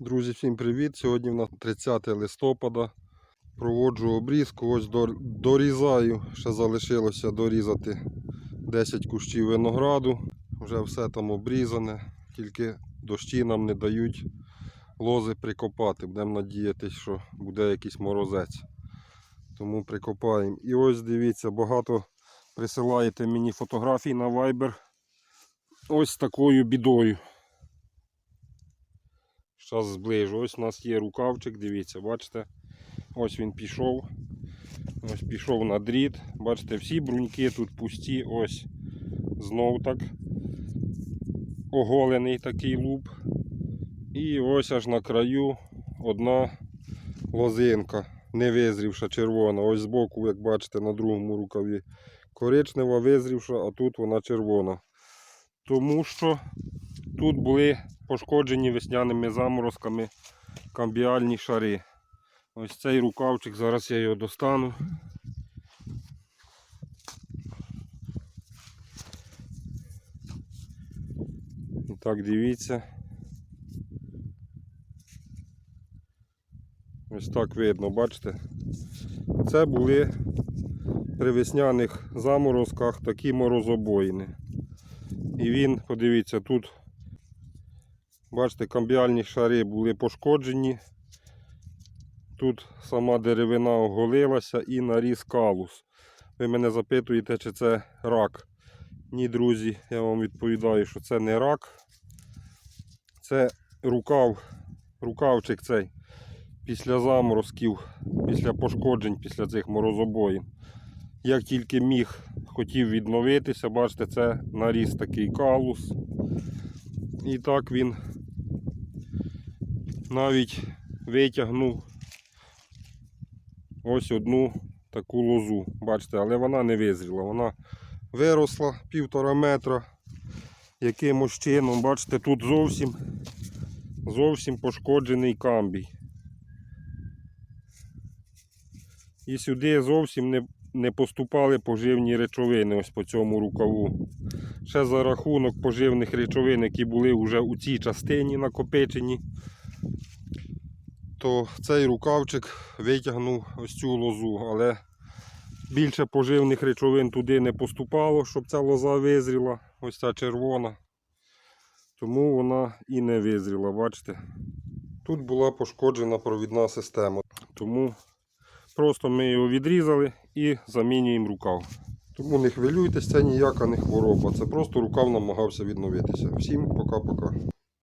Друзі, всім привіт! Сьогодні в нас 30 листопада. Проводжу обрізку, ось дорізаю. Ще залишилося дорізати 10 кущів винограду. Вже все там обрізане, тільки дощі нам не дають лози прикопати. Будемо надіятися, що буде якийсь морозець. Тому прикопаємо. І ось дивіться, багато присилаєте мені фотографій на Viber. Ось такою бідою. Зараз зближу. Ось у нас є рукавчик, дивіться, бачите? Ось він пішов. Ось пішов на дріт. Бачите, всі бруньки тут пусті. Ось знов так. Оголений такий луп. І ось аж на краю одна лозинка, не визрівша червона. Ось збоку, як бачите, на другому рукаві коричнева визрівша, а тут вона червона. Тому що тут були пошкоджені весняними заморозками камбіальні шари. Ось цей рукавчик, зараз я його достану. І так, дивіться. Ось так видно, бачите? Це були при весняних заморозках такі морозобоїни. І він, подивіться, тут Бачите, камбіальні шари були пошкоджені. Тут сама деревина оголилася і наріс калус. Ви мене запитуєте, чи це рак. Ні, друзі, я вам відповідаю, що це не рак. Це рукав, рукавчик цей після заморозків, після пошкоджень, після цих морозобоїн. Як тільки міг, хотів відновитися, бачите, це наріс такий калус. І так він навіть витягнув ось одну таку лозу. Бачите, але вона не визріла. Вона виросла півтора метра. Якимось чином, бачите, тут зовсім зовсім пошкоджений камбій. І сюди зовсім не, не поступали поживні речовини ось по цьому рукаву. Ще за рахунок поживних речовин, які були вже у цій частині накопичені, то цей рукавчик витягнув ось цю лозу, але більше поживних речовин туди не поступало, щоб ця лоза визріла, ось ця червона. Тому вона і не визріла, бачите? Тут була пошкоджена провідна система. Тому просто ми його відрізали і замінюємо рукав. Тому не хвилюйтесь, це ніяка не хвороба. Це просто рукав намагався відновитися. Всім пока-пока.